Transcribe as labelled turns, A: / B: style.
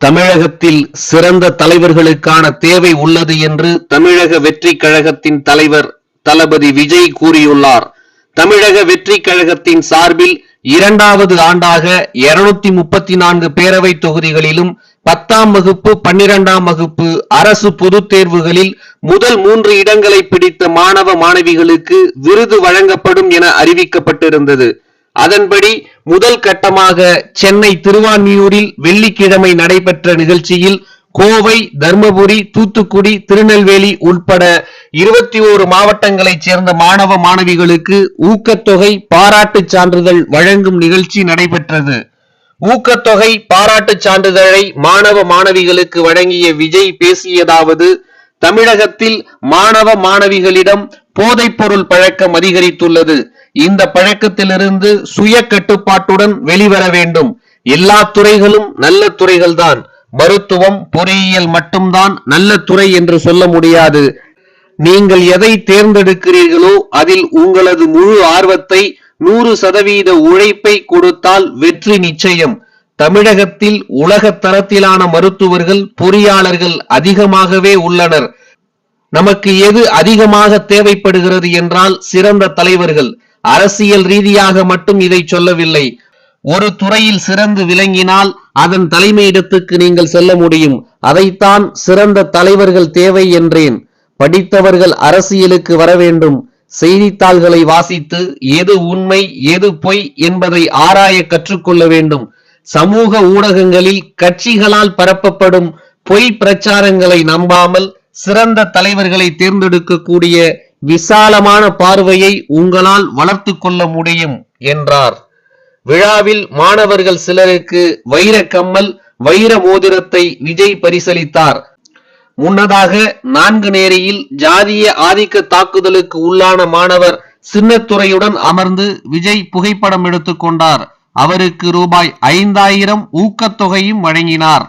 A: தமிழகத்தில் சிறந்த தலைவர்களுக்கான தேவை உள்ளது என்று தமிழக வெற்றி கழகத்தின் தலைவர் தளபதி விஜய் கூறியுள்ளார். தமிழக வெற்றி கழகத்தின் சார்பில் இரண்டாவது ஆண்டாக இருநூத்தி முப்பத்தி நான்கு பேரவை தொகுதிகளிலும் பத்தாம் வகுப்பு பன்னிரெண்டாம் வகுப்பு அரசு பொதுத் தேர்வுகளில் முதல் மூன்று இடங்களை பிடித்த மாணவ மாணவிகளுக்கு விருது வழங்கப்படும் என அறிவிக்கப்பட்டிருந்தது. அதன்படி முதல் கட்டமாக சென்னை திருவான்மியூரில் வெள்ளிக்கிழமை நடைபெற்ற நிகழ்ச்சியில் கோவை தர்மபுரி தூத்துக்குடி திருநெல்வேலி உட்பட இருபத்தி ஓரு மாவட்டங்களைச் சேர்ந்த மாணவ மாணவிகளுக்கு ஊக்கத்தொகை பாராட்டுச் சான்றிதழ் வழங்கும் நிகழ்ச்சி நடைபெற்றது. ஊக்கத்தொகை பாராட்டுச் சான்றிதழை மாணவ மாணவிகளுக்கு வழங்கிய விஜய் பேசியதாவது தமிழகத்தில் மாணவ மாணவிகளிடம் போதைப்பொருள் பழக்கம் அதிகரித்துள்ளது. இந்த பழக்கத்திலிருந்து சுய கட்டுப்பாட்டுடன் வெளிவர வேண்டும். எல்லா துறைகளும் நல்ல துறைகள்தான். மருத்துவம் பொறியியல் மட்டும்தான் நல்ல துறை என்று சொல்ல முடியாது. நீங்கள் எதை தேர்ந்தெடுக்கிறீர்களோ அதில் உங்களது முழு ஆர்வத்தை நூறு சதவீத உழைப்பை கொடுத்தால் வெற்றி நிச்சயம். தமிழகத்தில் உலக தரத்திலான மருத்துவர்கள் பொறியாளர்கள் அதிகமாகவே உள்ளனர். நமக்கு எது அதிகமாக தேவைப்படுகிறது என்றால் சிறந்த தலைவர்கள். அரசியல் ரீதியாக மட்டும் இதை சொல்லவில்லை. ஒரு துறையில் சிறந்து விளங்கினால் அதன் தலைமையிடத்துக்கு நீங்கள் செல்ல முடியும். அதைத்தான் சிறந்த தலைவர்கள் தேவை என்றேன். படித்தவர்கள் அரசியலுக்கு வர வேண்டும். செய்தித்தாள்களை வாசித்து எது உண்மை எது பொய் என்பதை ஆராய கற்றுக்கொள்ள வேண்டும். சமூக ஊடகங்களில் கட்சிகளால் பரப்பப்படும் பொய் பிரச்சாரங்களை நம்பாமல் சிறந்த தலைவர்களை தேர்ந்தெடுக்கக்கூடிய விசாலமான பார்வையை உங்களால் வளர்த்து கொள்ள முடியும் என்றார். விழாவில் மாணவர்கள் சிலருக்கு வைர கம்மல் வைர மோதிரத்தை விஜய் பரிசளித்தார். முன்னதாக நான்கு நேரியில் ஜாதிய ஆதிக்க தாக்குதலுக்கு உள்ளான மாணவர் சின்னத்துறையுடன் அமர்ந்து விஜய் புகைப்படம் எடுத்துக்கொண்டார் அவருக்கு ரூபாய் ஐந்தாயிரம் ஊக்கத்தொகையும் வழங்கினார்.